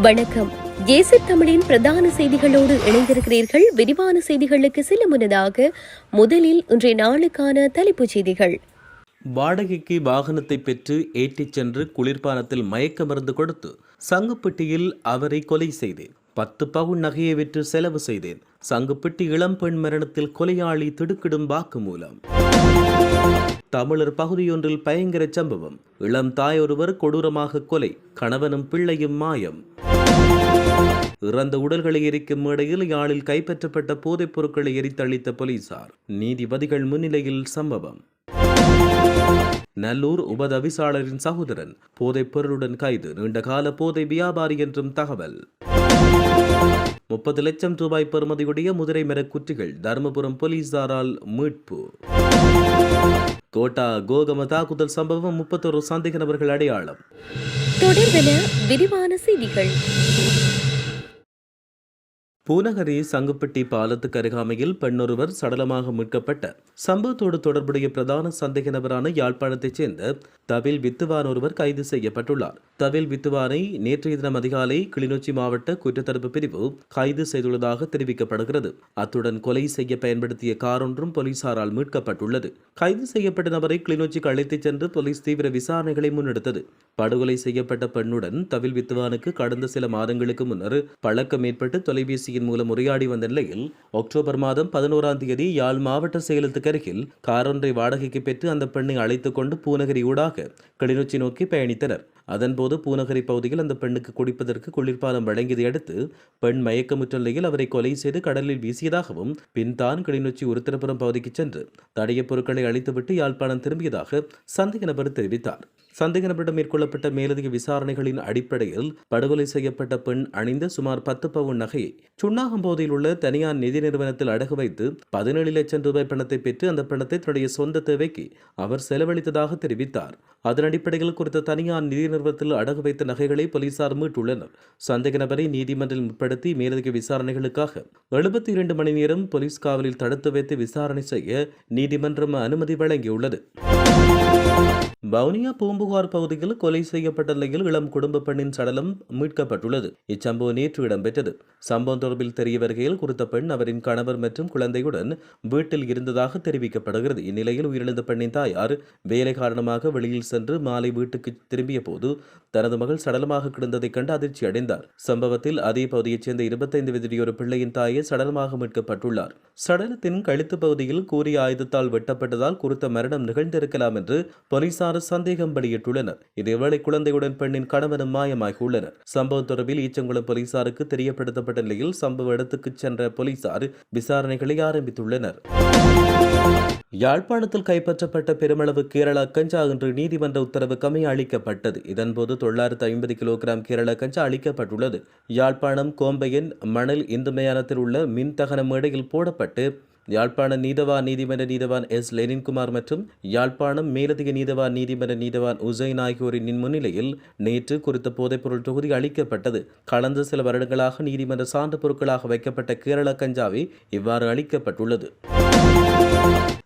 வணக்கம். ஏசி தமிழின் பிரதான செய்திகளோடு இணைந்திருக்கிறீர்கள். விரிவான செய்திகளுக்கு செல்ல முன்னதாக முதலில் இன்றைய நாளுக்கான தலைப்புச் செய்திகள். வாடகைக்கு வாகனத்தை பெற்று ஏற்றிச் சென்று குளிர்பானத்தில் மயக்க மருந்து கொடுத்து சங்குப்பட்டியில் அவரை கொலை செய்தேன். பத்து பவுன் நகையை விற்று செலவு செய்தேன். சங்குப்பிட்டி இளம்பெண் மரணத்தில் கொலையாளி திடுக்கிடும் வாக்குமூலம். தமிழர் பகுதியொன்றில் பயங்கர சம்பவம். இளம் தாயொருவர் கொடூரமாக கொலை கணவனும் பிள்ளையும் மாயம். இறந்த உடல்களை எரிக்கும் மேடையில் யாழில் கைப்பற்றப்பட்ட போதைப் பொருட்களை எரித்தளித்த போலீசார். நீதிபதிகள் முன்னிலையில் சம்பவம். நல்லூர் உபதவிசாளரின் சகோதரன் போதைப் பொருளுடன் கைது நீண்டகால போதை வியாபாரி என்றும் தகவல். முப்பது லட்சம் ரூபாய் பெறுமதியுடைய முதிரை மர குற்றிகள் தருமபுரம் போலீசாரால் மீட்பு. கோட்டா கோகம தாக்குதல் சம்பவம் முப்பத்தொரு சந்தேக நபர்கள் அடையாளம். தொடர்பென விரிவான செய்திகள். பூநகரி சங்குப்பட்டி பாலத்துக்கு அருகாமையில் பெண்ணொருவர் சடலமாக மீட்கப்பட்ட சம்பவத்தோடு தொடர்புடைய பிரதான சந்தேக நபரான யாழ்ப்பாணத்தைச் சேர்ந்த தவில் வித்துவான் ஒருவர் கைது செய்யப்பட்டுள்ளார். தவில் வித்துவானை நேற்றைய தினம் அதிகாலை கிளிநொச்சி மாவட்ட குற்றத்தடுப்பு பிரிவு கைது செய்துள்ளதாக தெரிவிக்கப்படுகிறது. அத்துடன் கொலை செய்ய பயன்படுத்திய கார் ஒன்றும் போலீசாரால் மீட்கப்பட்டுள்ளது. கைது செய்யப்பட்ட நபரை கிளிநொச்சிக்கு அழைத்துச் சென்று போலீஸ் தீவிர விசாரணைகளை முன்னெடுத்தது. படுகொலை செய்யப்பட்ட பெண்ணுடன் தவில் வித்துவானுக்கு கடந்த சில மாதங்களுக்கு முன்னர் பழக்கம் ஏற்பட்டு தொலைபேசி தொலைபேசியின் மூலம் உரையாடி வந்த நிலையில் அக்டோபர் மாதம் பதினோராம் தேதி யாழ் மாவட்ட செயலத்துக்கு அருகில் காரொன்றை வாடகைக்கு பெற்று அந்த பெண்ணை அழைத்துக் கொண்டு பூநகரி ஊடாக கிளிநொச்சி நோக்கி பயணித்தனர். அதன்போது பூநகரி பகுதியில் அந்த பெண்ணுக்கு குடிப்பதற்கு குளிர்பானம் வழங்கியதை அடுத்து பெண் மயக்கமுற்ற நிலையில் அவரை கொலை செய்து கடலில் வீசியதாகவும் பின் தான் கிளிநொச்சி உருத்திரபுரம் பகுதிக்கு சென்று தடைய பொருட்களை அழித்துவிட்டு யாழ்ப்பாணம் திரும்பியதாக சந்தேக நபர் தெரிவித்தார். சந்தேக நபரிடம் மேற்கொள்ளப்பட்ட மேலதிக விசாரணைகளின் அடிப்படையில் படுகொலை செய்யப்பட்ட பெண் அணிந்த சுமார் பத்து பவுன் நகையை சுண்ணாகம்போதையில் உள்ள தனியார் நிதி நிறுவனத்தில் அடகு வைத்து பதினேழு லட்சம் ரூபாய் பணத்தை பெற்று அந்த பணத்தை தன்னுடைய சொந்த தேவைக்கு அவர் செலவழித்ததாக தெரிவித்தார். அதன் அடிப்படையில் குறித்த தனியார் நிதி நிறுவனத்தில் அடகு வைத்த நகைகளை போலீசார் மீட்டுள்ளனர். சந்தேக நபரை நீதிமன்றில் முற்படுத்தி மேலதிக விசாரணைகளுக்காக எழுபத்தி இரண்டு மணி நேரம் போலீஸ் காவலில் தடுத்து வைத்து விசாரணை செய்ய நீதிமன்றம் அனுமதி வழங்கியுள்ளது. வவுனியா பூம்புகார் பகுதியில் கொலை செய்யப்பட்ட நிலையில் இளம் குடும்ப பெண்ணின் சடலம் மீட்கப்பட்டுள்ளது. இச்சம்பவம் நேற்று இடம்பெற்றது. சம்பவம் தொடர்பில் தெரிய வருகையில் குறித்த பெண் அவரின் கணவர் மற்றும் குழந்தையுடன் வீட்டில் இருந்ததாக தெரிவிக்கப்படுகிறது. இந்நிலையில் உயிரிழந்த பெண்ணின் தாயார் வேலை காரணமாக வெளியில் சென்று மாலை வீட்டுக்கு திரும்பிய போது தனது மகள் சடலமாக கிடந்ததைக் கண்டு அதிர்ச்சி அடைந்தார். சம்பவத்தில் அதே பகுதியைச் சேர்ந்த இருபத்தைந்து வயதுடைய பிள்ளையின் தாயை சடலமாக மீட்கப்பட்டுள்ளார். சடலத்தின் கழுத்து பகுதியில் கூறிய ஆயுதத்தால் வெட்டப்பட்டதால் குறித்த மரணம் நிகழ்ந்திருக்கலாம் என்று போலீசார் சந்தேகம் வெளியிட்டுள்ளனர். இதேவேளை குழந்தையுடன் பெண்ணின் கணவனும் மாயமாகியுள்ளனர். சம்பவம் தொடர்பில் ஈச்சங்குளம் போலீசாருக்கு தெரியப்படுத்தப்பட்ட நிலையில் சம்பவ இடத்துக்கு சென்ற போலீசார் விசாரணைகளை ஆரம்பித்துள்ளனர். யாழ்ப்பாணத்தில் கைப்பற்றப்பட்ட பெருமளவு கேரளா கஞ்சா இன்று நீதிமன்ற உத்தரவு கமை அளிக்கப்பட்டது. இதன்போது தொள்ளாயிரத்து ஐம்பது கிலோகிராம் கேரளா கஞ்சா அளிக்கப்பட்டுள்ளது. யாழ்ப்பாணம் கோம்பையின் மணல் இந்து மயானத்தில் உள்ள மின் தகன மேடையில் போடப்பட்டு யாழ்ப்பாணம் நீதவான் நீதிமன்ற நீதவான் எஸ். லெனின்குமார் மற்றும் யாழ்ப்பாணம் மேலதிக நீதவான் நீதிமன்ற நீதவான் உசைன் ஆகியோரின் முன்னிலையில் நேற்று குறித்த போதைப்பொருள் தொகுதி அளிக்கப்பட்டது. கடந்த சில வருடங்களாக நீதிமன்ற சான்று பொருட்களாக வைக்கப்பட்ட கேரள கஞ்சாவி இவ்வாறு அளிக்கப்பட்டுள்ளது.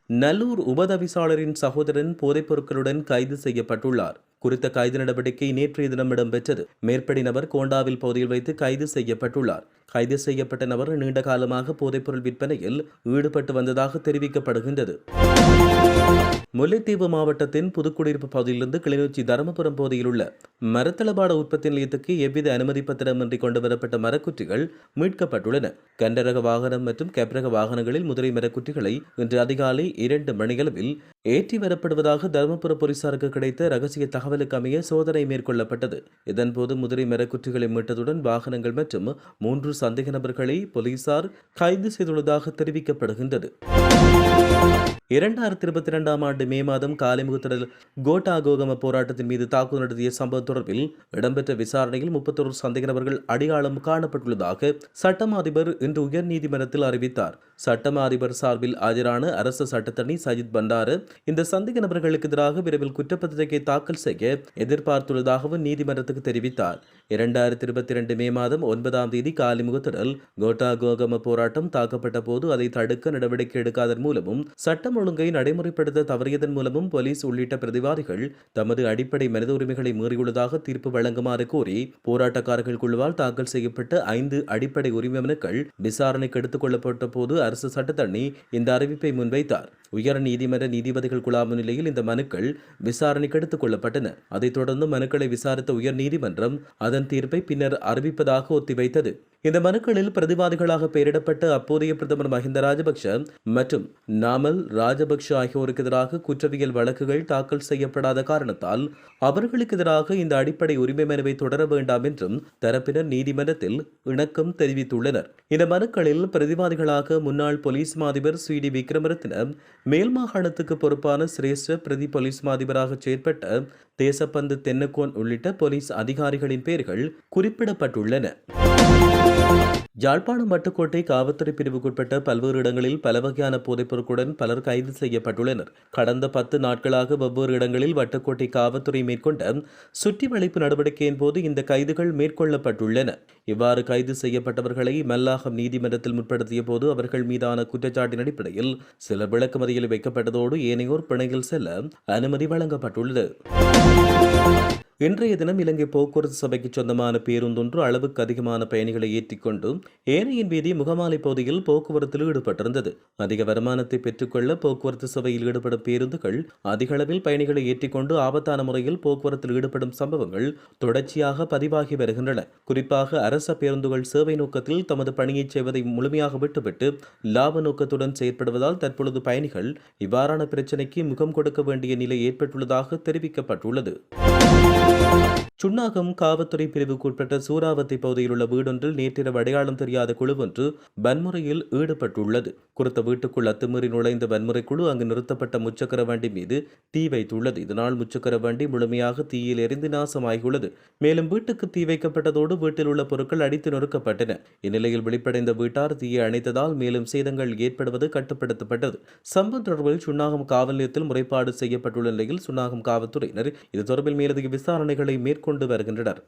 நல்லூர் உபதவிசாளரின் சகோதரன் போதைப் பொருட்களுடன் கைது செய்யப்பட்டுள்ளார். குறித்த கைது நடவடிக்கை நேற்றைய தினம் இடம்பெற்றது. மேற்படி நபர் கோண்டாவில் பகுதியில் வைத்து கைது செய்யப்பட்டுள்ளார். கைது செய்யப்பட்ட நபர் நீண்ட காலமாக போதைப்பொருள் விற்பனையில் ஈடுபட்டு வந்ததாக தெரிவிக்கப்படுகின்றது. முல்லைத்தீவு மாவட்டத்தின் புதுக்குடியிருப்பு பகுதியிலிருந்து கிளிநொச்சி தருமபுரம் பகுதியில் உள்ள மரத்தளபாட உற்பத்தி நிலையத்துக்கு எவ்வித அனுமதி பத்திரமின்றி கொண்டு வரப்பட்ட மரக்குற்றிகள் மீட்கப்பட்டுள்ளன. கண்டரக வாகனம் மற்றும் கேப்ரக வாகனங்களில் முதலை மரக்குற்றிகளை இன்று அதிகாலை இரண்டு மணியளவில் ஏற்றி வரப்படுவதாக தருமபுர போலீசாருக்கு கிடைத்த ரகசிய தகவலுக்கு அமைய சோதனை மேற்கொள்ளப்பட்டது. இதன்போது முதலை மரக்குற்றிகளை மீட்டதுடன் வாகனங்கள் மற்றும் மூன்று சந்தேக நபர்களை போலீசார் கைது செய்துள்ளதாக தெரிவிக்கப்படுகின்றது. இரண்டாயிரத்தி இருபத்தி இரண்டாம் ஆண்டு மே மாதம் காலிமுகத்திடல் கோட்டா கோகம போராட்டத்தின் மீது தாக்குதல் நடத்திய சம்பவம் தொடர்பில் இடம்பெற்ற விசாரணையில் முப்பத்தொரு சந்தேக நபர்கள் அடையாளம் காணப்பட்டுள்ளதாக சட்டம் அதிபர் இன்று உயர்நீதிமன்றத்தில் அறிவித்தார். சட்டமா அதிபர் சார்பில் ஆஜரான அரசு சட்டத்தணி சஜித் பண்டாரு இந்த சந்தேக நபர்களுக்கு எதிராக விரைவில் குற்றப்பத்திரிகை தாக்கல் செய்ய எதிர்பார்த்துள்ளதாகவும் நீதிமன்றத்துக்கு தெரிவித்தார். இரண்டாயிரத்தி இருபத்தி இரண்டு மே மாதம் ஒன்பதாம் தேதி காலிமுகத்திடல் கோட்டா கோகம போராட்டம் தாக்கப்பட்ட போது அதை தடுக்க நடவடிக்கை எடுக்காதன் மூலமும் சட்டம் ஒழுங்கை நடைமுறைப்படுத்த தவறியதன் மூலமும் போலீஸ் உள்ளிட்ட பிரதிவாதிகள் தமது அடிப்படை மனித உரிமைகளை மீறியுள்ளதாக தீர்ப்பு வழங்குமாறு கோரி போராட்டக்காரர்கள் குழுவால் தாக்கல் செய்யப்பட்ட ஐந்து அடிப்படை உரிமை மனுக்கள் விசாரணைக்கு எடுத்துக் கொள்ளப்பட்ட போது அரசு சட்டத்தண்ணி இந்த அறிவிப்பை முன்வைத்தார். உயர் நீதிமன்ற நீதிபதிகள் குழாம நிலையில் இந்த மனுக்கள் விசாரணைக்கு எடுத்துக் கொள்ளப்பட்டன. அதைத் தொடர்ந்து மனுக்களை விசாரித்த உயர் நீதிமன்றம் அதன் தீர்ப்பை பின்னர் அறிவிப்பதாக ஒத்திவைத்தது. இந்த மனுக்களில் பிரதிவாதிகளாக பெயரிடப்பட்ட அப்போதைய பிரதமர் மஹிந்த ராஜபக்ஷ மற்றும் நாமல் ராஜபக்ஷ ஆகியோருக்கு எதிராக குற்றவியல் வழக்குகள் தாக்கல் செய்யப்படாத காரணத்தால் அவர்களுக்கு எதிராக இந்த அடிப்படை உரிமை மனுவை தொடர வேண்டாம் என்றும் தரப்பினர் நீதிமன்றத்தில் இணக்கம் தெரிவித்துள்ளனர். இந்த மனுக்களில் பிரதிவாதிகளாக முன்னாள் போலீஸ் மாதிபர் சி டி விக்ரமரத்ன மேல் மாகாணத்துக்கு பொறுப்பான சிரேஷ்ட பிரதி போலீஸ் மாதிபராக செயற்பட்ட தேசப்பந்து தென்னக்கோன் உள்ளிட்ட போலீஸ் அதிகாரிகளின் பெயர்கள் குறிப்பிடப்பட்டுள்ளன. யாழ்ப்பாணம் வட்டுக்கோட்டை காவல்துறை பிரிவுக்குட்பட்ட பல்வேறு இடங்களில் பல வகையான போதைப் பொருட்களுடன் பலர் கைது செய்யப்பட்டுள்ளனர். கடந்த பத்து நாட்களாக வெவ்வேறு இடங்களில் வட்டுக்கோட்டை காவல்துறை மேற்கொண்ட சுற்றி வளைப்பு நடவடிக்கையின் போது இந்த கைதுகள் மேற்கொள்ளப்பட்டுள்ளன. இவ்வாறு கைது செய்யப்பட்டவர்களை மல்லாகம் நீதிமன்றத்தில் முற்படுத்திய போது அவர்கள் மீதான குற்றச்சாட்டின் அடிப்படையில் சிலர் விளக்குமதியில் வைக்கப்பட்டதோடு ஏனையோர் பிணையில் செல்ல அனுமதி வழங்கப்பட்டுள்ளது. இன்றைய தினம் இலங்கை போக்குவரத்து சபைக்கு சொந்தமான பேருந்தொன்று அளவுக்கு அதிகமான பயணிகளை ஏற்றிக்கொண்டு ஏனையின் வீதி முகமாலை பகுதியில் போக்குவரத்தில் ஈடுபட்டிருந்தது. அதிக வருமானத்தை பெற்றுக்கொள்ள போக்குவரத்து சபையில் ஈடுபடும் பேருந்துகள் அதிக அளவில் பயணிகளை ஏற்றிக்கொண்டு ஆபத்தான முறையில் போக்குவரத்தில் ஈடுபடும் சம்பவங்கள் தொடர்ச்சியாக பதிவாகி வருகின்றன. குறிப்பாக அரச பேருந்துகள் சேவை நோக்கத்தில் தமது பணியை செய்வதை முழுமையாக விட்டுவிட்டு லாப நோக்கத்துடன் செயற்படுவதால் தற்பொழுது பயணிகள் இவ்வாறான பிரச்சினைக்கு முகம் கொடுக்க வேண்டிய நிலை ஏற்பட்டுள்ளதாக தெரிவிக்கப்பட்டுள்ளது. சுன்னாகம் காவல்துறை பிரிவுக்குட்பட்ட சூறாவத்தி பகுதியில் உள்ள வீடொன்றில் நேற்றிரவு அடையாளம் தெரியாத குழு ஒன்று வன்முறையில் ஈடுபட்டுள்ளது. குறித்த வீட்டுக்குள் அத்துமீறி நுழைந்த வன்முறை குழு அங்கு நிறுத்தப்பட்ட முச்சக்கர வண்டி மீது தீ வைத்துள்ளது. இதனால் முச்சக்கர வண்டி முழுமையாக தீயில் எரிந்து நாசமாகியுள்ளது. மேலும் வீட்டுக்கு தீ வைக்கப்பட்டதோடு வீட்டில் உள்ள பொருட்கள் அடித்து நொறுக்கப்பட்டன. இந்நிலையில் வெளிப்படைந்த வீட்டார் தீயை அணைத்ததால் மேலும் சேதங்கள் ஏற்படுவது கட்டுப்படுத்தப்பட்டது. சம்பவம் தொடர்பில் சுன்னாகம் காவல் நிலையத்தில் முறைப்பாடு செய்யப்பட்டுள்ள நிலையில் சுன்னாகம் காவல்துறையினர் இது தொடர்பில் மேலதிக விசாரணைகளை மேற்கொண்டு வருகின்றனர்.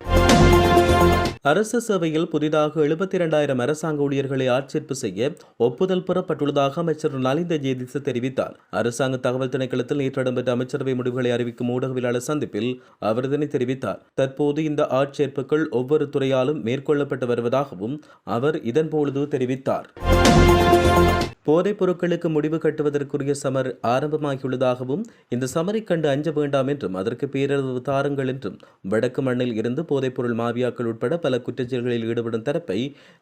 அரசு சேவையில் புதிதாக எழுபத்தி இரண்டாயிரம் அரசாங்க ஊழியர்களை ஆட்சேர்ப்பு செய்ய ஒப்புதல் பெறப்பட்டுள்ளதாக அமைச்சர் நலிந்த ஜேதிச தெரிவித்தார். அரசாங்க தகவல் திணைக்களத்தில் நேற்று இடம்பெற்ற அமைச்சரவை முடிவுகளை அறிவிக்கும் ஊடகவியலாளர் சந்திப்பில் அவர் இதனை தெரிவித்தார். தற்போது இந்த ஆட்சேர்ப்புகள் ஒவ்வொரு துறையாலும் மேற்கொள்ளப்பட்டு வருவதாகவும் அவர் இதன்பொழுது தெரிவித்தார். போதைப் பொருட்களுக்கு முடிவு கட்டுவதற்குரிய சமர் ஆரம்பமாகியுள்ளதாகவும் இந்த சமரை கண்டு அஞ்ச வேண்டாம் என்றும் அதற்கு பேரளவு தாருங்கள் என்றும் வடக்கு மண்ணில் இருந்து போதைப்பொருள் மாவியாக்கள் உட்பட பல குற்றச்செயல்களில் ஈடுபடும் தரப்பை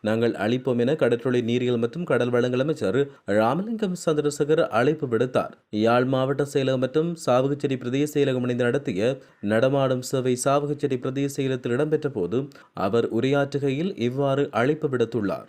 நாங்கள் அளிப்போம் என கடற்றொழி நீரியல் மற்றும் கடல் வளங்கள் அமைச்சர் ராமலிங்கம் சந்திரசேகர் அழைப்பு விடுத்தார். யாழ் மாவட்ட செயலகம் மற்றும் சாவகச்சேரி பிரதேச செயலகம் இணைந்து நடத்திய நடமாடும் சேவை சாவகச்சேரி பிரதேச செயலத்தில் இடம்பெற்ற போது அவர் உரையாற்றுகையில் இவ்வாறு அழைப்பு விடுத்துள்ளார்.